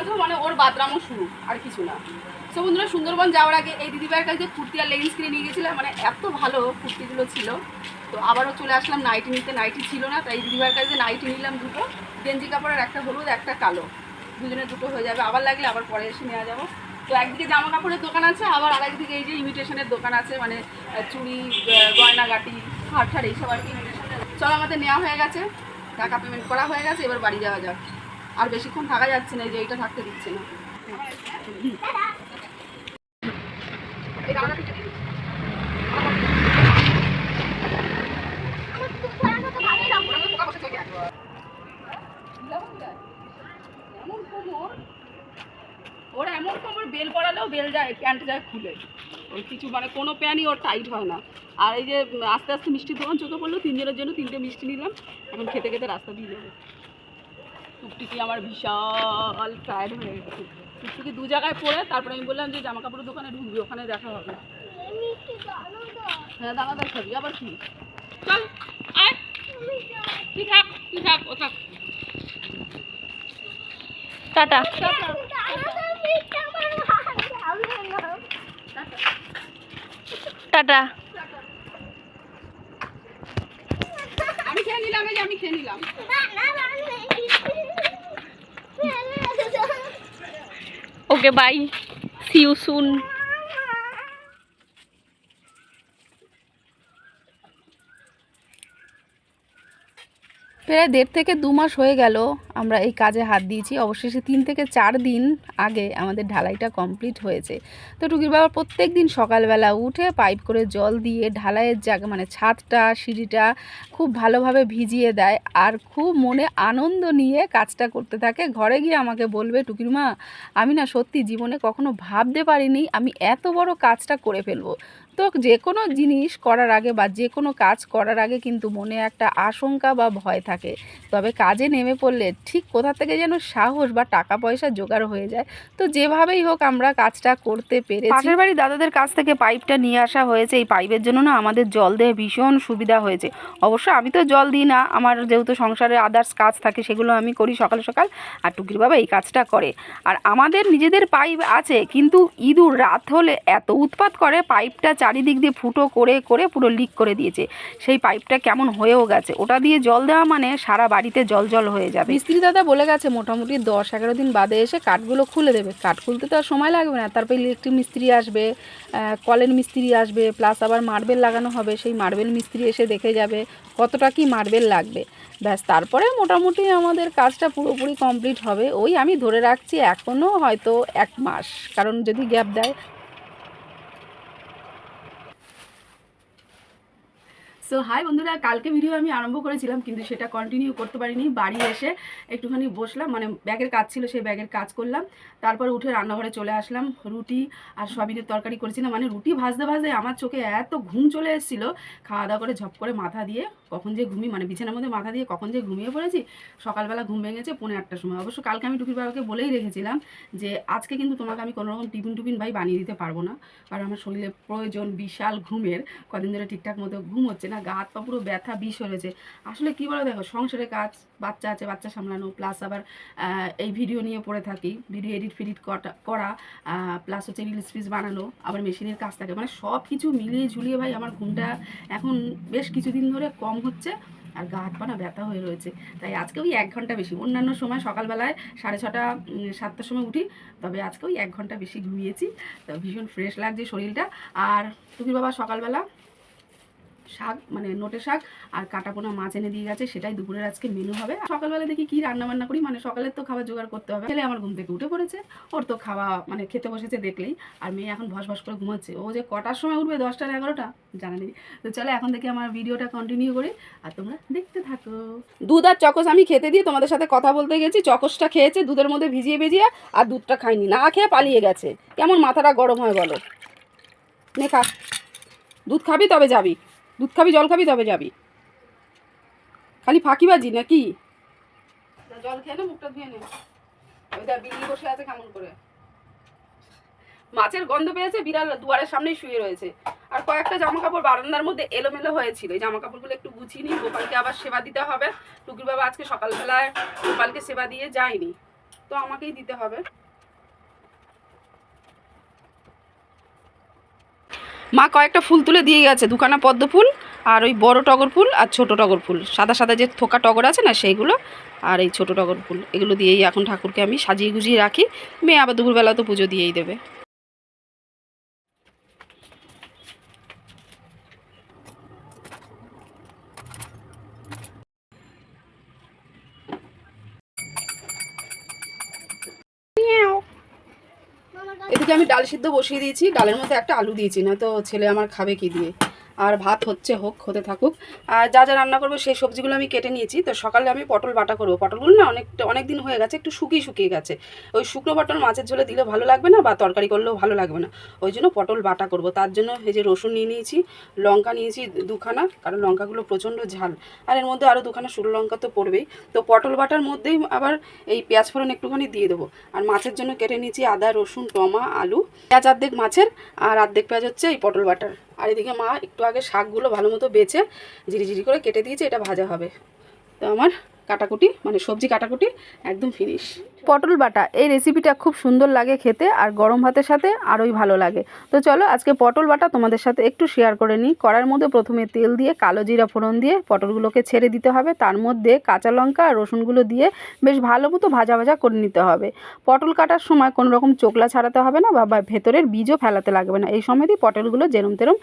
আসব মানে ওর বাদরামও শুরু, আর কিছু না। সো বন্ধুরা, সুন্দরবন যাওয়ার আগে এই দিদিভাইয়ের কাছে কুর্তি আর লেগিংস কিনে নিয়ে গেছিলাম মানে এত ভালো কুর্তিগুলো ছিল। তো আবারও চলে আসলাম নাইটি নিতে, নাইটি ছিল না, তাই দিদিভাইয়ের কাছে নাইটি নিলাম দুটো, গেঞ্জি কাপড়ের একটা হলুদ, একটা কালো। দুজনের দুটো হয়ে যাবে, আবার লাগলে আবার পরে এসে নেওয়া যাব। তো একদিকে জামা কাপড়ের দোকান আছে, আবার আরেকদিকে এই যে ইমিটেশনের দোকান আছে মানে চুড়ি গয়নাগাটি হার ঠার এইসব আর কি ইমিটেশনের চল, আমাদের নেওয়া হয়ে গেছে, টাকা পেমেন্ট করা হয়ে গেছে, এবার বাড়ি যাওয়া যাক। আর বেশিক্ষণ থাকা যাচ্ছে না যে এইটা থাকতে দিচ্ছে না। ওরা। এমন ওর কোমর, বেল পড়ালেও বেল যায়, প্যান্ট যায় খুলে ওই কিছু মানে কোনো প্যান্টই ওর টাইট হয় না আর এই যে আস্তে আস্তে মিষ্টির দোকান চোখে পড়ল, তিনজনের জন্য তিনটে মিষ্টি নিলাম এখন খেতে খেতে রাস্তা দিয়ে যাব টুকটুকি আমার বিশাল টায়ার্ড হয়ে গেছে। টুকটুকি দু জায়গায় পড়ে তারপরে আমি বললাম যে জামা কাপড়ের দোকানে ঢুকবি ওখানে দেখা হবে। হ্যাঁ দানাদার খাবি আবার কি? চল আয়। তুই থাক তুই থাক ও থাক। টাটা। টাটা। আমি খেয়ে নিলাম আমি খেয়ে নিলাম। ওকে বাই সিউ সুন প্রায় দেড় থেকে দু মাস হয়ে গেল আমরা এই কাজে হাত দিয়েছি। অবশেষে তিন থেকে চার দিন আগে আমাদের ঢালাইটা কমপ্লিট হয়েছে। তো টুকির বাবা প্রত্যেক দিন সকালবেলা উঠে পাইপ করে জল দিয়ে ঢালাইয়ের জায়গা মানে ছাদটা, সিঁড়িটা খুব ভালোভাবে ভিজিয়ে দেয় আর খুব মনে আনন্দ নিয়ে কাজটা করতে থাকে। ঘরে গিয়ে আমাকে বলবে, টুকির মা, আমি না সত্যি জীবনে কখনো ভাবতে পারিনি আমি এত বড় কাজটা করে ফেলব। তো যে কোনো জিনিস করার আগে বা যে কোনো কাজ করার আগে কিন্তু মনে একটা আশঙ্কা বা ভয় থাকে। তবে কাজে নেমে পড়লে ঠিক কোথা থেকে যেন সাহস বা টাকা পয়সা জোগাড় হয়ে যায়। তো যেভাবেই হোক আমরা কাজটা করতে পেরেছি। পাশের বাড়ি দাদাদের কাছ থেকে পাইপটা নিয়ে আসা হয়েছে। এই পাইপের জন্য না আমাদের জল দেহে ভীষণ সুবিধা হয়েছে। অবশ্য আমি তো জল দিই না। আমার যেহেতু সংসারে আদার্স কাজ থাকে সেগুলো আমি করি সকাল সকাল। আর টুকির বাবা এই কাজটা করে। আর আমাদের নিজেদের পাইপ আছে, কিন্তু ইঁদুর রাত হলে এত উৎপাত করে পাইপটা চারিদিক দিয়ে ফুটো করে করে পুরো লিক করে দিয়েছে। সেই পাইপটা কেমন হয়েও গেছে? ওটা দিয়ে জল দেওয়া মানে সারা বাড়িতে জল জল হয়ে যাবে। মিস্ত্রি দাদা বলে গেছে, মোটামুটি দশ এগারো দিন বাদে এসে কাঠগুলো খুলে দেবে। কাঠ খুলতে তো আর সময় লাগবে না। তারপর ইলেকট্রিক মিস্ত্রি আসবে কলের মিস্ত্রি আসবে প্লাস আবার মার্বেল লাগানো হবে। সেই মার্বেল মিস্ত্রি এসে দেখে যাবে কতটা কি মার্বেল লাগবে। ব্যাস, তারপরে মোটামুটি আমাদের কাজটা পুরোপুরি কমপ্লিট হবে। ওই আমি ধরে রাখছি এখনও হয়তো এক মাস। কারণ যদি গ্যাপ দেয় সো হাই বন্ধুরা, কালকে ভিডিও আমি আরম্ভ করেছিলাম, কিন্তু সেটা কন্টিনিউ করতে পারিনি। বাড়ি এসে একটুখানি বসলাম মানে ব্যাগের কাজ ছিল, সেই ব্যাগের কাজ করলাম। তারপর উঠে রান্নাঘরে চলে আসলাম, রুটি আর সয়াবিনের তরকারি করেছিলাম মানে রুটি ভাজতে ভাজতে আমার চোখে এত ঘুম চলে এসেছিল, খাওয়া দাওয়া করে ঝপ করে মাথা দিয়ে, কখন যে ঘুমি মানে বিছানার মধ্যে মাথা দিয়ে কখন যে ঘুমিয়ে পড়েছি, সকালবেলা ঘুম ভেঙেছে পৌনে আটটার সময়। অবশ্য কালকে আমি টুকির বাবাকে বলেই রেখেছিলাম যে, আজকে কিন্তু তোমাকে আমি কোনোরকম টিফিন টুফিন ভাই বানিয়ে দিতে পারব না, কারণ আমার শরীরে প্রয়োজন বিশাল ঘুমের, কদিন ধরে ঠিকঠাক মতো ঘুম হচ্ছে না গা, হাত পা পুরো ব্যথা, বিষ হয়েছে আসলে কী বলো দেখো, সংসারে কাজ, বাচ্চা আছে, বাচ্চা সামলানো প্লাস আবার এই ভিডিও নিয়ে পড়ে থাকি ভিডিও এডিট ফিডিট করা প্লাস হচ্ছে রিলস ফিস বানানো, আবার মেশিনের কাজ থাকে। মানে সব কিছু মিলিয়ে ঝুলিয়ে ভাই আমার ঘুমটা এখন বেশ কিছুদিন ধরে কম হচ্ছে, আর গা, হাত পা না ব্যথা হয়ে রয়েছে। তাই আজকে ওই এক ঘণ্টা বেশি। অন্যান্য সময় সকালবেলায় সাড়ে ছটা সাতটার সময় উঠি, তবে আজকে ওই এক ঘণ্টা বেশি ঘুমিয়েছি। তো ভীষণ ফ্রেশ লাগছে শরীরটা। আর তুমি বাবা সকালবেলা শাক মানে নোটে শাক আর কাটাপোনা মাছ এনে দিয়ে গেছে, সেটাই দুপুরের আজকে মেনু হবে। সকালবেলা দেখি কি রান্না বান্না করি মানে সকালের তো খাবার জোগাড় করতে হবে। ছেলে আমার ঘুম থেকে উঠে পড়েছে, ওর তো খাওয়া মানে খেতে বসেছে দেখলেই। আর মেয়ে এখন ভস ভস করে ঘুমাচ্ছে। ও যে কটার সময় উঠবে, দশটা এগারোটা? জানা নেই। তো চলো এখন থেকে আমার ভিডিওটা কন্টিনিউ করি, আর তোমরা দেখতে থাকো। দুধ আর চকস আমি খেতে দিয়ে তোমাদের সাথে কথা বলতে গেছি। চকসটা খেয়েছে, দুধের মধ্যে ভিজিয়ে ভিজিয়ে, আর দুধটা খাইনি না খেয়ে পালিয়ে গেছে। কেমন মাথাটা গরম হয় বলো? নে খা। দুধ খাবি তবে যাবি। দুধ খাবি, জল খাবি, তবে যাবি। খালি ফাঁকিবাজি নাকি? জল খেয়ে মুখটা ধুয়ে নে। ওই বসে আছে কেমন করে। মাছের গন্ধ পেয়েছে, বিড়াল দুয়ারের সামনেই শুয়ে রয়েছে। আর কয়েকটা জামা কাপড় বারান্দার মধ্যে এলোমেলো হয়েছিল। জামা কাপড়গুলো একটু গুছিয়ে নিই, গোপালকে আবার সেবা দিতে হবে। টুকির বাবা আজকে সকালবেলায় গোপালকে সেবা দিয়ে যায়নি। তো আমাকেই দিতে হবে। মা কয়েকটা ফুল তুলে দিয়ে গেছে, দুখানা পদ্ম ফুল আর ওই বড় টগর ফুল আর ছোট টগর ফুল। সাদা সাদা যে থোকা টগর আছে না সেইগুলো আর এই ছোট টগর ফুল, এগুলো দিয়েই এখন ঠাকুরকে আমি সাজিয়ে গুজিয়ে রাখি। মেয়ে আবার দুপুরবেলা তো পুজো দিয়েই দেবে এদিকে আমি ডাল সিদ্ধ বসিয়ে দিয়েছি, ডালের মধ্যে একটা আলু দিয়েছি না তো ছেলে আমার খাবে কি দিয়ে। আর ভাত হচ্ছে, হোক, হতে থাকুক। আর যা যা রান্না করব, সেই সবজিগুলো আমি কেটে নিয়েছি। তো সকালে আমি পটল বাটা করব। পটলগুলো না অনেকটা অনেক দিন হয়ে গেছে, একটু শুকিয়ে শুকিয়ে গেছে। ওই শুকনো পটল মাছের ঝোলে দিলে ভালো লাগবে না বা তরকারি করলেও ভালো লাগবে না। ওই জন্য পটল বাটা করব। তার জন্য এই যে রসুন নিয়ে নিয়েছি, লঙ্কা নিয়েছি দুখানা, কারণ লঙ্কাগুলো প্রচণ্ড ঝাল। আর এর মধ্যে আরও দুখানা শুকনো লঙ্কা তো পড়বেই। তো পটল বাটার মধ্যেই আবার এই পেঁয়াজ ফোড়ন একটুখানি দিয়ে দেবো। আর মাছের জন্য কেটে নিয়েছি আদা, রসুন, টমা, আলু। পেঁয়াজ আর্ধেক মাছের আর আর্ধেক পেঁয়াজ হচ্ছে এই পটল বাটার। আর এদিকে মা একটু আগে শাকগুলো ভালো মতো বেছে ঝিরিঝিরি করে কেটে দিয়েছে, এটা ভাজা হবে। তো আমার কাটাকুটি মানে সবজি কাটাকুটি, একদম ফিনিশ পটল বাটা, এই রেসিপিটা খুব সুন্দর লাগে খেতে আর গরম ভাতের সাথে আরোই ভালো লাগে। তো চলো আজকে পটল বাটা তোমাদের সাথে একটু শেয়ার করে নিই। কড়ার মধ্যে প্রথমে তেল দিয়ে কালো জিরা ফোড়ন দিয়ে পটলগুলোকে ছেড়ে দিতে হবে। তার মধ্যে কাঁচা লঙ্কা আর রসুনগুলো দিয়ে বেশ ভালো মতো ভাজা ভাজা করে নিতে হবে। পটল কাটার সময় কোনো রকম চোকলা ছাড়াতে হবে না বা ভেতরের বীজও ফেলাতে লাগবে না। এই সময়তেই পটলগুলো যেরম তেরম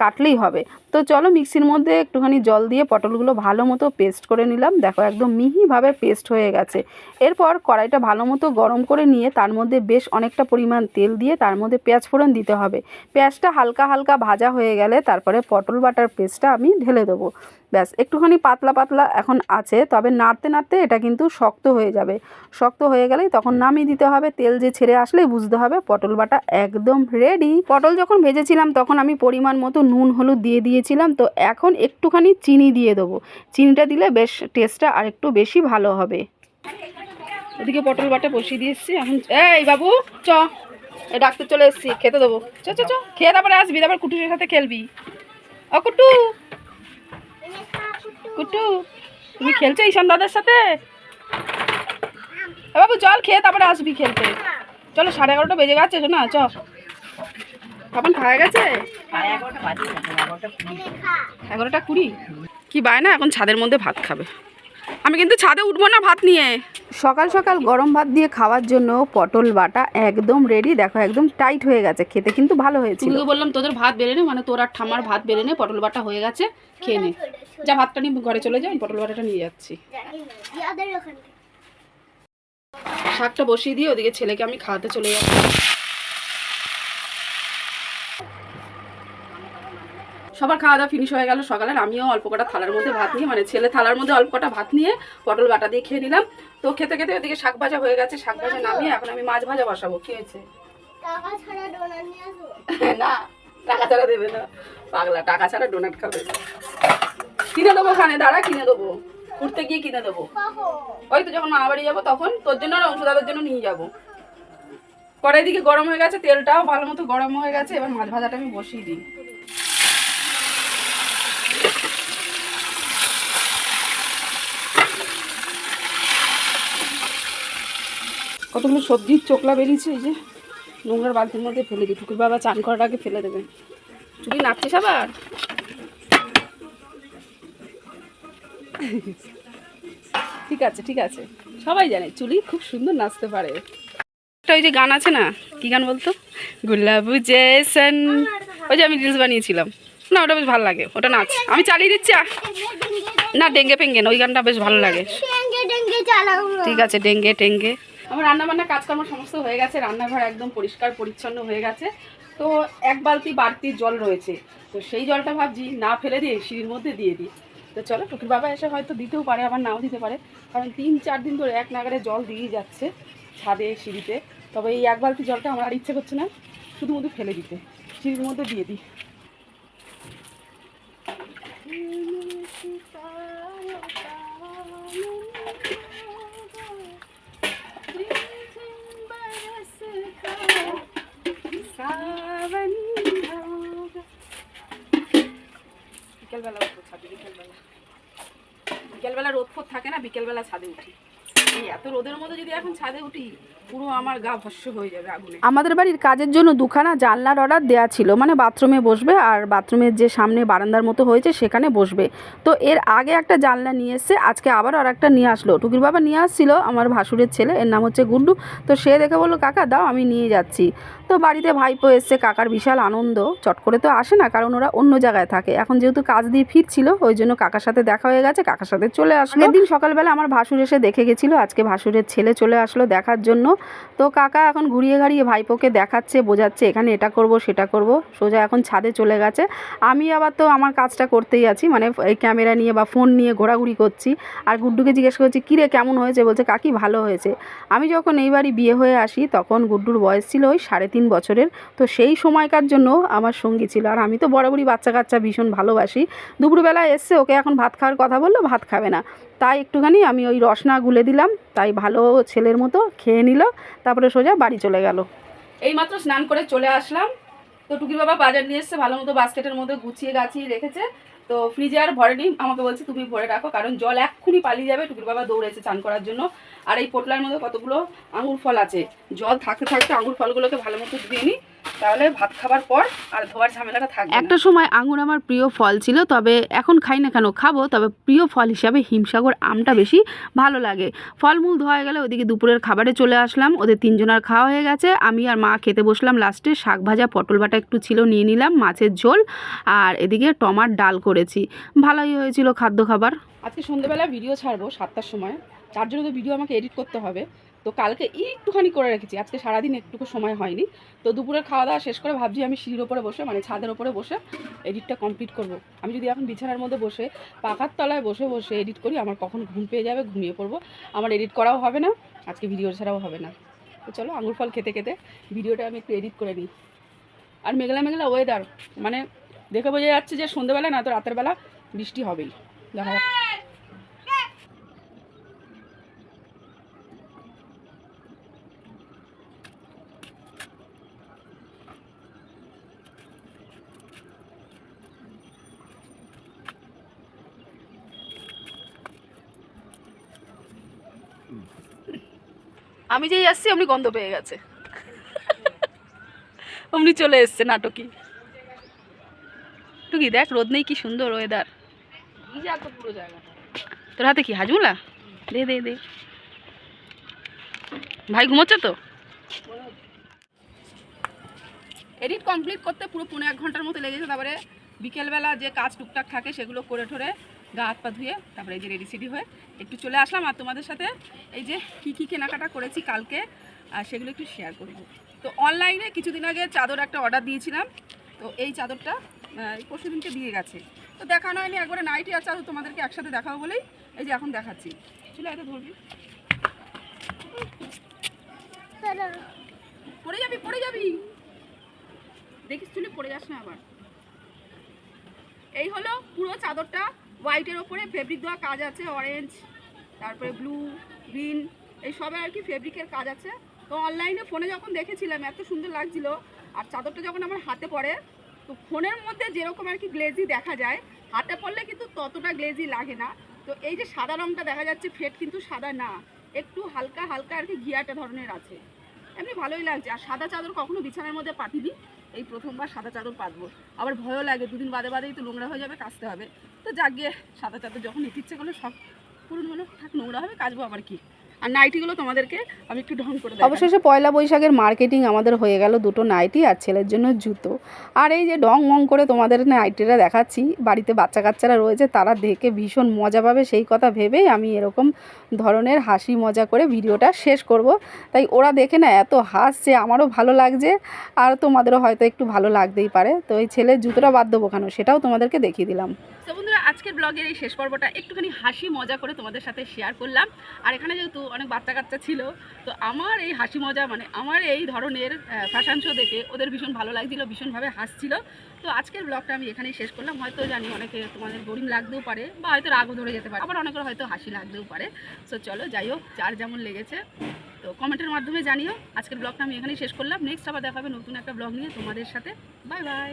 কাটলেই হবে। তো চলো মিক্সির মধ্যে একটুখানি জল দিয়ে পটলগুলো ভালো মতো পেস্ট করে নিলাম। দেখো একদম মিহিভাবে পেস্ট হয়ে গেছে। এরপর কড়াইটা ভালো মতো গরম করে নিয়ে তার মধ্যে বেশ অনেকটা পরিমাণ তেল দিয়ে তার মধ্যে পেঁয়াজ ফোড়ন দিতে হবে। পেঁয়াজটা হালকা হালকা ভাজা হয়ে গেলে তারপরে পটল বাটার পেস্টটা আমি ঢেলে দেবো। ব্যাস, একটুখানি পাতলা পাতলা এখন আছে, তবে নাড়তে নাড়তে এটা কিন্তু শক্ত হয়ে যাবে। শক্ত হয়ে গেলেই তখন নামিয়ে দিতে হবে, তেল যে ছেড়ে আসলেই বুঝতে হবে পটল বাটা একদম রেডি পটল যখন ভেজেছিলাম তখন আমি পরিমাণ মতো নুন, হলুদ দিয়ে দিয়েছিলাম, তো এখন একটুখানি চিনি দিয়ে দেবো। চিনিটা দিলে বেশ টেস্টটা আর একটু বেশি ভালো হবে। ওদিকে পটল বাটা বসিয়ে দিয়ে এসছি এখন এই বাবু, চ। এই ডাক্তার চলে এসছি, খেতে দেবো। চ চ চ। খেয়ে তারপরে আসবি, তারপর কুটুরের সাথে খেলবি। ও কুটু। কুটু, তুমি খেলছো ঈশান দাদার সাথে? বাবু, চল খেয়ে তারপরে আসবি খেলতে। চলো, সাড়ে এগারোটা বেজে গেছে না চ। এখন খাওয়া গেছে? এগারোটা কুড়ি? কি বায় না এখন ছাদের মধ্যে ভাত খাবে। আমি কিন্তু ছাদে উঠবো না ভাত নিয়ে। সকাল সকাল গরম ভাত দিয়ে খাওয়ার জন্য পটল বাটা একদম রেডি দেখো একদম টাইট হয়ে গেছে খেতে কিন্তু ভালো হয়েছে তুমিকে বললাম তোদের ভাত বেড়ে নে মানে তোর আর ঠামার ভাত বেড়ে নে পটল বাটা হয়ে গেছে খেয়ে নে। যা ভাতটা নিয়ে ঘরে চলে যাও আমি পটল বাটাটা নিয়ে যাচ্ছি। শাকটা বসিয়ে দিয়ে ওদিকে ছেলেকে আমি খাওয়াতে চলে যাচ্ছি। সবার খাওয়া দাওয়া ফিনিশ হয়ে গেল সকালের আমিও অল্প কটা থালার মধ্যে ভাত নিয়ে মানে ছেলে থালার মধ্যে অল্প কটা ভাত নিয়ে পটল বাটা দিয়ে খেয়ে নিলাম। তো খেতে খেতে ওদিকে শাক ভাজা হয়ে গেছে শাক ভাজা নামিয়ে এখন আমি মাছ ভাজা বসাবো। আসব? না টাকা ছাড়া দেবে না। পাগলা টাকা ছাড়া ডোনাট খাবে কিনে দেবো ওখানে দাঁড়া কিনে দেবো। ঘুরতে গিয়ে কিনে দেবো। ওই তো যখন মামা বাড়ি যাব তখন তোর জন্য আর অংশদাদের জন্য নিয়ে যাব। কড়াই দিকে গরম হয়ে গেছে তেলটাও ভালো মতো গরম হয়ে গেছে এবার মাছ ভাজাটা আমি বসিয়ে দিই। কতগুলো সবজির চোখলা বেরিয়েছে এই যে নোংরার বালতির মধ্যে ফেলে দিই। ঠুকুর বাবা চান করার আগে ফেলে দেবে। চুড়ি নাচছিস আবার? ঠিক আছে ঠিক আছে। সবাই জানে চুলি খুব সুন্দর নাচতে পারে। একটা ওই যে গান আছে না কি গান বলতো? গুলাবু জেসন। ওই যে আমি রিলস বানিয়েছিলাম। না ওটা বেশ ভালো লাগে। ওটা নাচ। আমি চালিয়ে দিচ্ছি। না ডেঙ্গে ফেঙ্গে না ওই গানটা বেশ ভালো লাগে। ঠিক আছে ডেঙ্গে টেঙ্গে। আমার রান্না বান্না কাজকর্ম সমস্ত হয়ে গেছে, রান্নাঘর একদম পরিষ্কার, পরিচ্ছন্ন হয়ে গেছে। তো এক বালতি বাড়তি জল রয়েছে। তো সেই জলটা ভাবছি না ফেলে দিয়ে সিঁড়ির মধ্যে দিয়ে দিই। তো চলো, টুকুর বাবা এসে হয়তো দিতেও পারে, আবার নাও দিতে পারে। কারণ তিন, চার দিন ধরে এক নাগারে জল দিয়েই যাচ্ছে ছাদে, সিঁড়িতে। তবে এই এক বালতি জলটা আমার আর ইচ্ছে করছে না শুধু মধু ফেলে দিতে। সিঁড়ির মধ্যে দিয়ে দিই। বিকেলবেলা ছাদে উঠি। এত রোদের মধ্যে যদি এখন ছাদে উঠি, পুরো আমার গা ভস্য হয়ে যাবে আগুনে। আমাদের বাড়ির কাজের জন্য দুখানা জানলার অর্ডার দেওয়া ছিল মানে বাথরুমে বসবে আর বাথরুমের যে সামনে বারান্দার মতো হয়েছে সেখানে বসবে। তো এর আগে একটা জানলা নিয়ে এসছে, আজকে আবার আর একটা নিয়ে আসলো। টুকির বাবা নিয়ে আসছিল, আমার ভাসুরের ছেলে, এর নাম হচ্ছে গুড্ডু তো সে দেখে বলল, কাকা, দাও, আমি নিয়ে যাচ্ছি। তো বাড়িতে ভাইপো এসছে, কাকার বিশাল আনন্দ। চট করে তো আসে না, কারণ ওরা অন্য জায়গায় থাকে। এখন যেহেতু কাজ দিয়ে ফিরছিল, ওই জন্য কাকার সাথে দেখা হয়ে গেছে, কাকার সাথে চলে আসলো। একদিন সকালবেলা আমার ভাসুর এসে দেখে গেছিল, আজকে ভাসুরের ছেলে চলে আসলো দেখার জন্য। তো কাকা এখন ঘুরিয়ে ঘাড়িয়ে ভাইপোকে দেখাচ্ছে, বোঝাচ্ছে, এখানে এটা করব, সেটা করব, সোজা এখন ছাদে চলে গেছে। আমি আবার তো আমার কাজটা করতেই আছি মানে এই ক্যামেরা নিয়ে বা ফোন নিয়ে ঘোরাঘুরি করছি। আর গুড্ডুকে জিজ্ঞেস করছি কিরে কেমন হয়েছে? বলছে, কাকি ভালো হয়েছে। আমি যখন এইবারই বিয়ে হয়ে আসি, তখন গুড্ডুর বয়স ছিল ওই সাড়ে তিন বছরের। তো সেই সময়কার জন্য আমার সঙ্গী ছিল। আর আমি তো বরাবরই বাচ্চা কাচ্চা ভীষণ ভালোবাসি। দুপুরবেলা এসছে, ওকে এখন ভাত খাওয়ার কথা বলল, ভাত খাবে না। তাই একটুখানি আমি ওই রসনা গুলে দিলাম। তাই ভালো ছেলের মতো খেয়ে নিল। তারপরে সোজা বাড়ি চলে গেল। এইমাত্র স্নান করে চলে আসলাম। তো টুকির বাবা বাজার নিয়ে এসছে, ভালো মতো বাস্কেটের মধ্যে গুছিয়ে গাছিয়ে রেখেছে। তো ফ্রিজে আর ভরে ভরেনি আমাকে বলছে তুমি ভরে রাখো, কারণ জল এক্ষুনি পালিয়ে যাবে, টুকির বাবা দৌড়েছে চান করার জন্য। আর এই পোটলার মধ্যে কতগুলো আঙুর ফল আছে, জল থাকতে থাকতে আঙুর ফলগুলোকে ভালো মতো ধুয়ে নিই তাহলে ভাত খাবার পর আর ধোয়ার ঝামেলাটা থাকবে একটা সময় আঙুর আমার প্রিয় ফল ছিল তবে এখন খাই না কেন খাব তবে প্রিয় ফল হিসাবে হিমসাগর আমটা বেশি ভালো লাগে। ফলমূল ধোয়া হয়ে গেলে ওদিকে দুপুরের খাবারে চলে আসলাম ওদের তিনজনের খাওয়া হয়ে গেছে। আমি আর মা খেতে বসলাম লাস্টে শাক ভাজা পটল বাটা একটু ছিল নিয়ে নিলাম মাছের ঝোল আর এদিকে টমার ডাল করেছি। ভালোই হয়েছিল খাদ্য খাবার। আজকে সন্ধ্যেবেলা ভিডিও ছাড়বো সাতটার সময় তার জন্য তো ভিডিও আমাকে এডিট করতে হবে। তো কালকে একটুখানি করে রেখেছি। আজকে সারাদিন একটুকু সময় হয়নি। তো দুপুরে খাওয়া দাওয়া শেষ করে ভাবছি আমি সিঁড়ির ওপরে বসে মানে ছাদের ওপরে বসে এডিটটা কমপ্লিট করব। আমি যদি এখন বিছানার মধ্যে বসে পাকার তলায় বসে বসে এডিট করি, আমার কখন ঘুম পেয়ে যাবে, ঘুমিয়ে পড়ব। আমার এডিট করাও হবে না, আজকে ভিডিও ছাড়াও হবে না। তো চলো আঙুর ফল খেতে খেতে ভিডিওটা আমি একটু এডিট করে নিই। আর মেঘলা মেঘলা ওয়েদার মানে দেখে বোঝা যাচ্ছে যে সন্ধ্যেবেলা না তো রাতের বেলা বৃষ্টি হবেই। দেখা যাক। আমি যেই আসছি অমনি গন্ধ পেয়ে গেছে। অমনি চলে এসছে নাটকি। টুকি দেখ, রোদ নেই কি সুন্দর ওয়েদার তোর হাতে কি, হাজমুলা? দে দে দে। ভাই, ঘুমোচ্ছে তো? এডিট কমপ্লিট করতে পুরো পনেরো এক ঘণ্টার মতো লেগেছে, তারপরে বিকেলবেলা যে কাজ টুকটাক থাকে, সেগুলো করে ঠরে গা হাত পা ধুয়ে তারপরে এই যে রেডি সেডি হয়ে একটু চলে আসলাম আর তোমাদের সাথে এই যে কী কী কেনাকাটা করেছি কালকে, আর সেগুলো একটু শেয়ার করব। তো অনলাইনে কিছুদিন আগে চাদর একটা অর্ডার দিয়েছিলাম, তো এই চাদরটা পরশু দিনকে দিয়ে গেছে। তো দেখানো হয়নি একবারে নাইটি আর চাদর তোমাদেরকে একসাথে দেখাবো বলেই এই যে এখন দেখাচ্ছি। চলে এত ধরবি। পড়ে যাবি পড়ে যাবি। দেখিস চুলে পড়ে যাস না আবার। এই হলো পুরো চাদরটা হোয়াইটের ওপরে ফেব্রিক দেওয়া কাজ আছে অরেঞ্জ তারপরে ব্লু গ্রিন এই সবে আর কি ফেব্রিকের কাজ আছে। তো অনলাইনে ফোনে যখন দেখেছিলাম, এত সুন্দর লাগছিল, আর চাদরটা যখন আমার হাতে পড়ে, তো ফোনের মধ্যে যেরকম আর কি গ্লেজি দেখা যায়, হাতে পড়লে কিন্তু ততটা গ্লেজি লাগে না। তো এই যে সাদা রঙটা দেখা যাচ্ছে ফেট কিন্তু সাদা না, একটু হালকা হালকা আর কি ঘিয়াটা ধরনের আছে। এমনি ভালোই লাগছে, আর সাদা চাদর কখনো বিছানার মধ্যে পাতিনি। এই প্রথমবার সাদা চাদর পাতবো। আবার ভয়ও লাগে, দুদিন বাদে বাদেই তো নোংরা হয়ে যাবে, কাচতে হবে। তো যাক গিয়ে সাদা চাদর যখন নিতে ইচ্ছে করল সব পুরনো হলো থাক, নোংরা হবে, কাচবো আবার কি। আর নাইটিগুলো তোমাদেরকে আমি একটু ঢং করে। অবশেষে পয়লা বৈশাখের মার্কেটিং আমাদের হয়ে গেল দুটো নাইটি আর ছেলের জন্য জুতো। আর এই যে ডং মং করে তোমাদের নাইটিটা দেখাচ্ছি বাড়িতে বাচ্চা কাচ্চারা রয়েছে তারা দেখে ভীষণ মজা পাবে সেই কথা ভেবেই আমি এরকম ধরনের হাসি মজা করে ভিডিওটা শেষ করব। তাই ওরা দেখে না এত হাসছে আমারও ভালো লাগছে আর তোমাদেরও হয়তো একটু ভালো লাগতেই পারে। তো এই ছেলের জুতোটা বাদ দেবো কেন সেটাও তোমাদেরকে দেখিয়ে দিলাম। আজকের ব্লগের এই শেষ পর্বটা একটুখানি হাসি মজা করে তোমাদের সাথে শেয়ার করলাম। আর এখানে যেহেতু অনেক বাচ্চা কাচ্চা ছিল, তো আমার এই হাসি মজা মানে আমার এই ধরনের ফ্যাশন শো দেখে ওদের ভীষণ ভালো লাগছিল, ভীষণভাবে হাসছিল। তো আজকের ব্লগটা আমি এখানেই শেষ করলাম। হয়তো জানি অনেকে তোমাদের বোরিং লাগতেও পারে বা হয়তো রাগও ধরে যেতে পারে। আবার অনেকের হয়তো হাসি লাগতেও পারে। সো চলো যাই হোক, যার যেমন লেগেছে, তো কমেন্টের মাধ্যমে জানিও। আজকের ব্লগটা আমি এখানেই শেষ করলাম। নেক্সট আবার দেখাবে নতুন একটা ব্লগ নিয়ে তোমাদের সাথে। Bye bye